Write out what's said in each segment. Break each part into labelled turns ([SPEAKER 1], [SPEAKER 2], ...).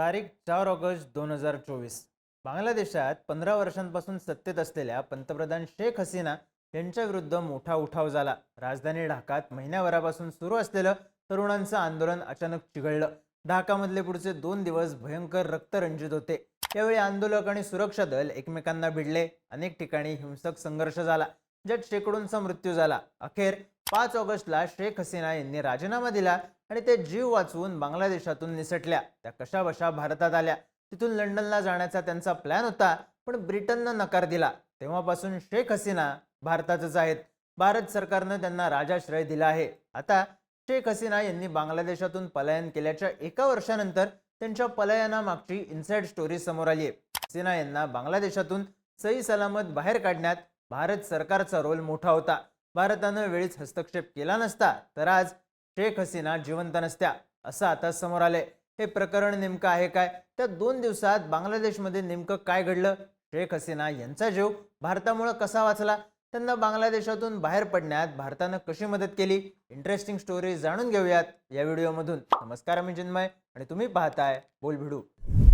[SPEAKER 1] तारीख चार ऑगस्ट दोन हजार चोवीस. बांगलादेशात पंधरा वर्षांपासून सत्तेत असलेल्या पंतप्रधान शेख हसीना यांच्याविरुद्ध मोठा उठाव झाला. राजधानी ढाकात महिन्याभरापासून सुरू असलेलं तरुणांचं आंदोलन अचानक चिघळलं. ढाकामधले पुढचे दोन दिवस भयंकर रक्तरंजित होते. यावेळी आंदोलक आणि सुरक्षा दल एकमेकांना भिडले. अनेक ठिकाणी हिंसक संघर्ष झाला ज्यात शेकडोंचा मृत्यू झाला. अखेर पाच ऑगस्टला शेख हसीना यांनी राजीनामा दिला आणि ते जीव वाचवून बांगलादेशातून निसटल्या. त्या कशाबशा भारतात आल्या. तिथून लंडनला जाण्याचा त्यांचा प्लॅन होता पण ब्रिटननं नकार दिला. तेव्हापासून शेख हसीना भारतातच आहेत. भारत सरकारनं त्यांना राजाश्रय दिला आहे. आता शेख हसीना यांनी बांगलादेशातून पलायन केल्याच्या एका वर्षानंतर त्यांच्या पलायनामागची इन्साइड स्टोरी समोर आली आहे. हसीना यांना बांगलादेशातून सही सलामत बाहेर काढण्यात भारत सरकारचा रोल मोठा होता. भारतानं वेळीच हस्तक्षेप केला नसता तर आज शेख हसीना जिवंत नसत्या असं आता समोर आलंय. हे प्रकरण नेमकं आहे काय? त्या दोन दिवसात बांगलादेशमध्ये नेमकं काय घडलं? शेख हसीना यांचा जीव भारतामुळे कसा वाचला? त्यांना बांगलादेशातून बाहेर पडण्यात भारतानं कशी मदत केली? इंटरेस्टिंग स्टोरी जाणून घेऊयात या व्हिडिओमधून. नमस्कार मी चिन्मय आणि तुम्ही पाहताय बोल भिडू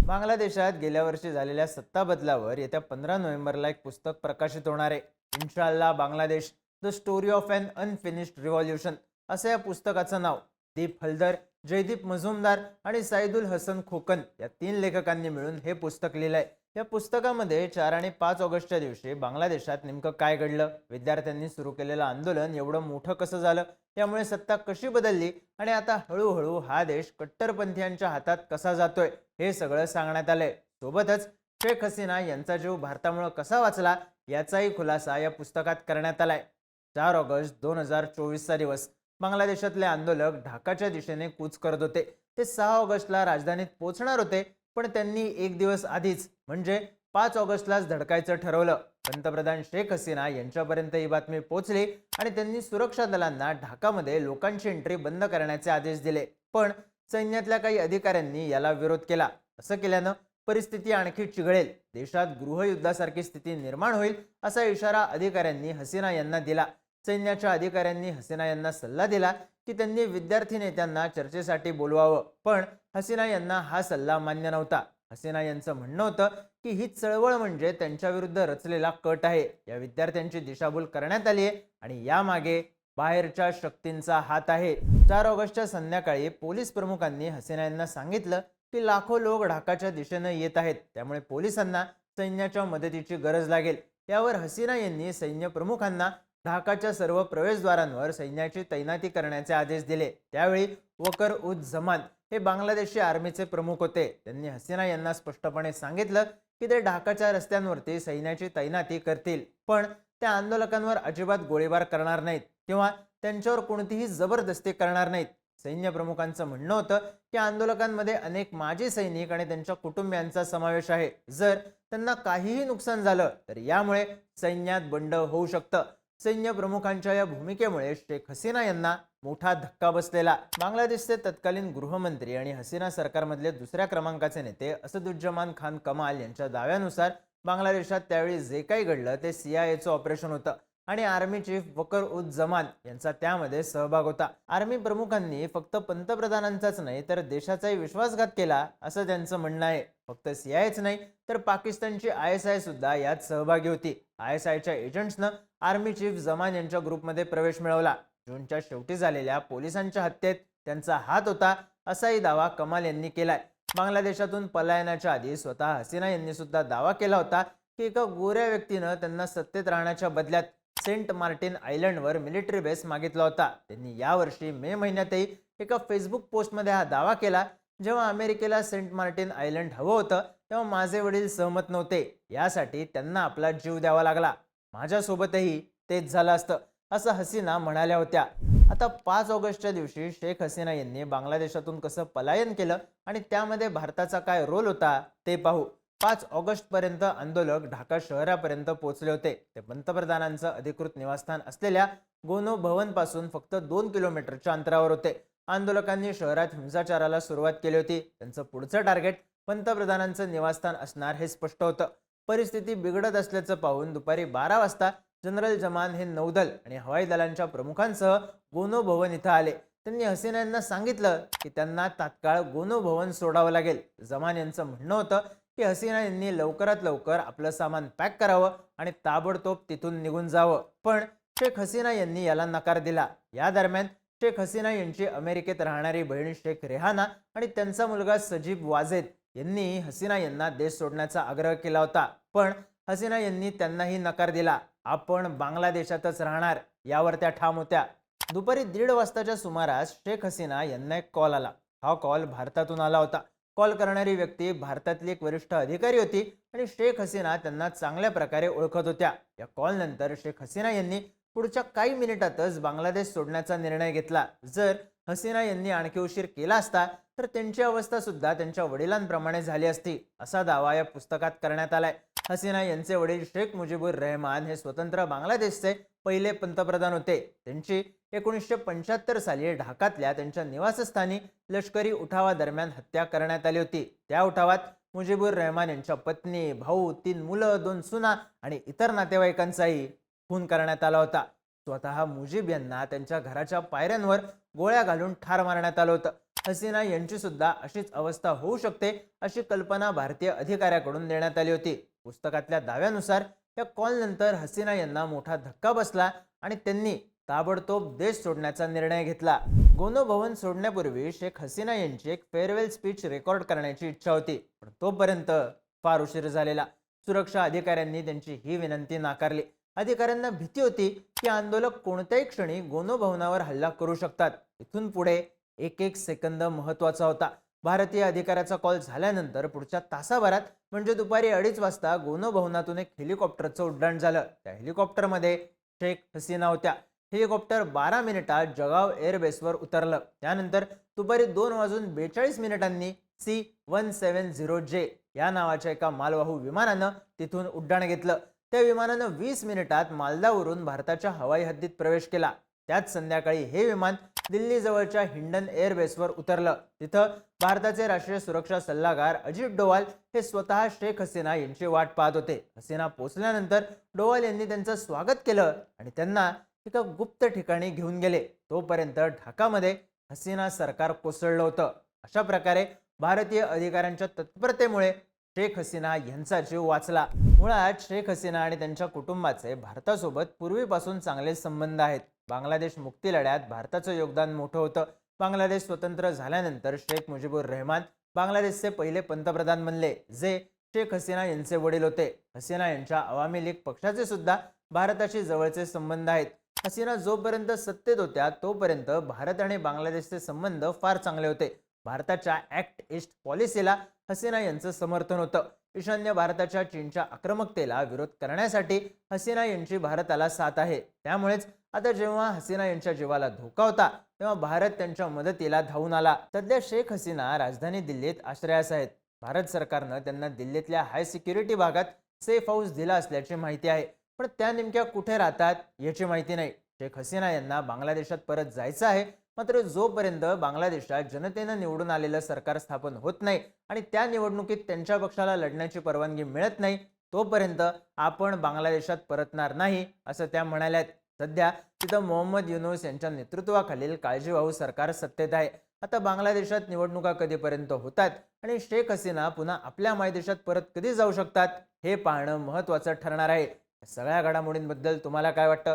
[SPEAKER 1] बांगलादेशात गेल्या वर्षी झालेल्या सत्ता बदलावर येत्या पंधरा नोव्हेंबरला एक पुस्तक प्रकाशित होणार आहे. इन्शाल्ला Bangladesh. The story of un unfinished revolution असं या पुस्तकाचं नाव. दीप हलदर जयदीप मजुमदार आणि साईदुल हसन खोकन या तीन लेखकांनी मिळून हे पुस्तक लिहिलंय. या पुस्तकामध्ये चार आणि पाच ऑगस्टच्या दिवशी बांगलादेशात नेमकं काय घडलं? विद्यार्थ्यांनी सुरू केलेलं आंदोलन एवढं मोठं कसं झालं? त्यामुळे सत्ता कशी बदलली? आणि आता हळूहळू हा देश कट्टरपंथीयांच्या हातात कसा जातोय? हे सगळं सांगण्यात आलंय. सोबतच शेख हसीना यांचा जीव भारतामुळे कसा वाचला? याचाही खुलासा या पुस्तकात करण्यात आलाय. चार ऑगस्ट दोन हजार चोवीसचा दिवस. बांगलादेशातले आंदोलक ढाकाच्या दिशेने कूच करत होते. ते सहा ऑगस्टला राजधानीत पोहोचणार होते पण त्यांनी एक दिवस आधीच म्हणजे पाच ऑगस्टलाच धडकायचं ठरवलं. पंतप्रधान शेख हसीना यांच्यापर्यंत ही बातमी पोहोचली आणि त्यांनी सुरक्षा दलांना ढाकामध्ये लोकांची एंट्री बंद करण्याचे आदेश दिले. पण सैन्यातल्या काही अधिकाऱ्यांनी याला विरोध केला. असं केल्यानं परिस्थिती आणखी चिघळेल. देशात गृहयुद्धासारखी स्थिती निर्माण होईल असा इशारा अधिकाऱ्यांनी हसीना यांना दिला. सैन्याच्या अधिकाऱ्यांनी हसीना यांना सल्ला दिला की त्यांनी विद्यार्थी नेत्यांना चर्चेसाठी बोलवावं. पण हसीना यांना हा सल्ला मान्य नव्हता. हसीना यांचं म्हणणं होतं की ही चळवळ म्हणजे त्यांच्याविरुद्ध रचलेला कट आहे. या विद्यार्थ्यांची दिशाभूल करण्यात आली आहे आणि यामागे बाहेरच्या शक्तींचा हात आहे. चार ऑगस्टच्या संध्याकाळी पोलीस प्रमुखांनी हसीना यांना सांगितलं की लाखो लोक ढाकाच्या दिशेनं येत आहेत. त्यामुळे पोलिसांना सैन्याच्या मदतीची गरज लागेल. यावर हसीना यांनी सैन्य प्रमुखांना ढाकाच्या सर्व प्रवेशद्वारांवर सैन्याची तैनाती करण्याचे आदेश दिले. त्यावेळी वकर उज जमान हे बांगलादेशी आर्मीचे प्रमुख होते. त्यांनी हसीना यांना स्पष्टपणे सांगितलं की ते ढाकाच्या रस्त्यांवरती सैन्याची तैनाती करतील पण त्या आंदोलकांवर अजिबात गोळीबार करणार नाहीत किंवा त्यांच्यावर कोणतीही जबरदस्ती करणार नाहीत. सैन्य प्रमुखांचं म्हणणं होतं की आंदोलकांमध्ये अनेक माजी सैनिक आणि त्यांच्या कुटुंबियांचा समावेश आहे. जर त्यांना काहीही नुकसान झालं तर यामुळे सैन्यात बंड होऊ शकतं. सैन्य प्रमुखांच्या या भूमिकेमुळे शेख हसीना यांना मोठा धक्का बसलेला. बांगलादेशचे तत्कालीन गृहमंत्री आणि हसीना सरकारमधले दुसऱ्या क्रमांकाचे नेते असदुज्जमान खान कमाल यांच्या दाव्यानुसार बांगलादेशात त्यावेळी जे काही घडलं ते सीआयएचं ऑपरेशन होतं आणि आर्मी चीफ वकर उज जमान यांचा त्यामध्ये सहभाग होता. आर्मी प्रमुखांनी फक्त पंतप्रधानांचाच नाही तर देशाचाही विश्वासघात केला असं त्यांचं म्हणणं आहे. फक्त सीआयएच नाही तर पाकिस्तानची आय एस आय सुद्धा यात सहभागी होती. आय एस आयच्या एजंट्सनं आर्मी चीफ जमान यांच्या ग्रुपमध्ये प्रवेश मिळवला. जूनच्या शेवटी झालेल्या पोलिसांच्या हत्येत त्यांचा हात होता असाही दावा कमाल यांनी केलाय. बांगलादेशातून पलायनाच्या आधी स्वतः हसीना यांनी सुद्धा दावा केला होता की एका गोऱ्या व्यक्तीनं त्यांना सत्तेत राहण्याच्या बदल्यात सेंट मार्टिन आयलंडवर मिलिटरी बेस मागितला होता. त्यांनी यावर्षी मे महिन्यातही एका फेसबुक पोस्टमध्ये हा दावा केला. जेव्हा अमेरिकेला सेंट मार्टिन आयलंड हवं होतं तेव्हा माझे वडील सहमत नव्हते. यासाठी त्यांना आपला जीव द्यावा लागला. माझ्यासोबतही तेच झालं असतं असं हसीना म्हणाल्या होत्या. आता पाच ऑगस्टच्या दिवशी शेख हसीना यांनी बांगलादेशातून कसं पलायन केलं आणि त्यामध्ये भारताचा काय रोल होता ते पाहू. पाच ऑगस्टपर्यंत आंदोलक ढाका शहरापर्यंत पोहोचले होते. ते पंतप्रधानांचं अधिकृत निवासस्थान असलेल्या गोनो भवनपासून फक्त दोन किलोमीटरच्या अंतरावर होते. आंदोलकांनी शहरात हिंसाचाराला सुरुवात केली होती. त्यांचं पुढचं टार्गेट पंतप्रधानांचं निवासस्थान असणार हे स्पष्ट होतं. परिस्थिती बिघडत असल्याचं पाहून दुपारी बारा वाजता जनरल जमान हे नौदल आणि हवाई दलांच्या प्रमुखांसह गोनो भवन इथं आले. त्यांनी हसीना यांना सांगितलं की त्यांना तात्काळ गोनो भवन सोडावं लागेल. जमान यांचं म्हणणं होतं की हसीना यांनी लवकरात लवकर आपलं सामान पॅक करावं आणि ताबडतोब तिथून निघून जावं. पण शेख हसीना यांनी याला नकार दिला. या दरम्यान शेख हसीना यांची अमेरिकेत राहणारी बहीण शेख रेहाना आणि त्यांचा मुलगा सजीब वाजेद यांनी हसीना यांना देश सोडण्याचा आग्रह केला होता. पण हसीना यांनी त्यांनाही नकार दिला. आपण बांगलादेशातच राहणार यावर त्या ठाम होत्या. दुपारी दीड वाजताच्या सुमारास शेख हसीना यांना एक कॉल आला. हा कॉल भारतातून आला होता. कॉल करणारी व्यक्ती भारतातली एक वरिष्ठ अधिकारी होती आणि शेख हसीना त्यांना चांगल्या प्रकारे ओळखत होत्या. या कॉल नंतर शेख हसीना यांनी पुढच्या काही मिनिटातच बांगलादेश सोडण्याचा निर्णय घेतला. जर हसीना यांनी आणखी उशीर केला असता तर त्यांची अवस्था सुद्धा त्यांच्या वडिलांप्रमाणे झाली असती असा दावा या पुस्तकात करण्यात आलाय. हसीना यांचे वडील शेख मुजीबुर रहमान हे स्वतंत्र बांगलादेशचे पहिले पंतप्रधान होते. त्यांची एकोणीसशे पंच्याहत्तर साली ढाकातल्या त्यांच्या निवासस्थानी लष्करी उठावादरम्यान हत्या करण्यात आली होती. त्या उठावात मुजीबुर रहमान यांच्या पत्नी भाऊ तीन मुलं दोन सुना आणि इतर नातेवाईकांचाही खून करण्यात आला होता. स्वतः मुजीब यांना त्यांच्या घराच्या पायऱ्यांवर गोळ्या घालून ठार मारण्यात आलं होतं. हसीना यांची सुद्धा अशीच अवस्था होऊ शकते अशी कल्पना भारतीय अधिकाऱ्याकडून देण्यात आली होती. पुस्तकातल्या दाव्यानुसार या कॉलनंतर हसीना यांना मोठा धक्का बसला आणि त्यांनी ताबडतोब देश सोडण्याचा निर्णय घेतला. गोनो भवन सोडण्यापूर्वी शेख हसीना यांची एक फेअरवेल स्पीच रेकॉर्ड करण्याची इच्छा होती पण तोपर्यंत फार उशीर झालेला. सुरक्षा अधिकाऱ्यांनी त्यांची ही विनंती नाकारली. अधिकाऱ्यांना भीती होती की आंदोलक कोणत्याही क्षणी गोनो भवनावर हल्ला करू शकतात. इथून पुढे एक एक सेकंद महत्त्वाचा होता. भारतीय अधिकाऱ्याचा कॉल झाल्यानंतर पुढच्या तासाभरात म्हणजे दुपारी अडीच वाजता गोनो भवनातून एक हेलिकॉप्टरचं उड्डाण झालं. त्या हेलिकॉप्टरमध्ये शेख हसीना होत्या. हेलिकॉप्टर बारा मिनिटात जगाव एअरबेसवर उतरलं. त्यानंतर दुपारी दोन वाजून बेचाळीस मिनिटांनी सी वन सेवन झिरो जे या नावाच्या एका मालवाहू विमानानं तिथून उड्डाण घेतलं. त्या विमानानं वीस मिनिटात मालदावरून भारताच्या हवाई हद्दीत प्रवेश केला. त्याच संध्याकाळी हे विमान दिल्ली जवळच्या हिंडन एअरबेसवर उतरलं. तिथं भारताचे राष्ट्रीय सुरक्षा सल्लागार अजित डोवाल हे स्वतः शेख हसीना यांची वाट पाहत होते. हसीना पोचल्यानंतर डोवाल यांनी त्यांचं स्वागत केलं आणि त्यांना एका गुप्त ठिकाणी घेऊन गेले. तोपर्यंत ढाकामध्ये हसीना सरकार कोसळलं होतं. अशा प्रकारे भारतीय अधिकाऱ्यांच्या तत्परतेमुळे शेख हसीना यांचा जीव वाचला. मुळात शेख हसीना आणि त्यांच्या कुटुंबाचे भारतासोबत पूर्वीपासून चांगले संबंध आहेत. बांगलादेश मुक्ती लढ्यात भारताचं योगदान मोठं होतं. बांगलादेश स्वतंत्र झाल्यानंतर शेख मुजीबुर रहमान बांगलादेशचे पहिले पंतप्रधान बनले जे शेख हसीना यांचे वडील होते. हसीना यांच्या अवामी लीग पक्षाचे सुद्धा भारताशी जवळचे संबंध आहेत. हसीना जोपर्यंत सत्तेत होत्या तोपर्यंत भारत आणि बांगलादेशचे संबंध फार चांगले होते. भारताच्या ऍक्ट ईस्ट पॉलिसीला हसीना यांचं समर्थन होतं. ईशान्य भारताच्या चीनच्या आक्रमकतेला विरोध करण्यासाठी हसीना यांची भारताला साथ आहे. त्यामुळेच आता जेव्हा हसीना यांच्या जीवाला धोका होता तेव्हा भारत त्यांच्या मदतीला धावून आला. सध्या शेख हसीना राजधानी दिल्लीत आश्रयास आहेत. भारत सरकारनं त्यांना दिल्लीतल्या हाय सिक्युरिटी भागात सेफ हाऊस दिला असल्याची माहिती आहे. पण त्या नेमक्या कुठे राहतात याची माहिती नाही. शेख हसीना यांना बांगलादेशात परत जायचं आहे मात्र जोपर्यंत बांगलादेशात जनतेनं निवडून आलेलं सरकार स्थापन होत नाही आणि त्या निवडणुकीत त्यांच्या पक्षाला लढण्याची परवानगी मिळत नाही तोपर्यंत आपण बांगलादेशात परतणार नाही असं त्या म्हणाल्या आहेत सध्या तिथं मोहम्मद युनुस यांच्या नेतृत्वाखालील काळजीवाहू सरकार सत्तेत आहे. आता बांगलादेशात निवडणुका कधीपर्यंत होतात आणि शेख हसीना पुन्हा आपल्या मायदेशात परत कधी जाऊ शकतात हे पाहणं महत्त्वाचं ठरणार आहे. सगळ्या घडामोडींबद्दल तुम्हाला काय वाटतं?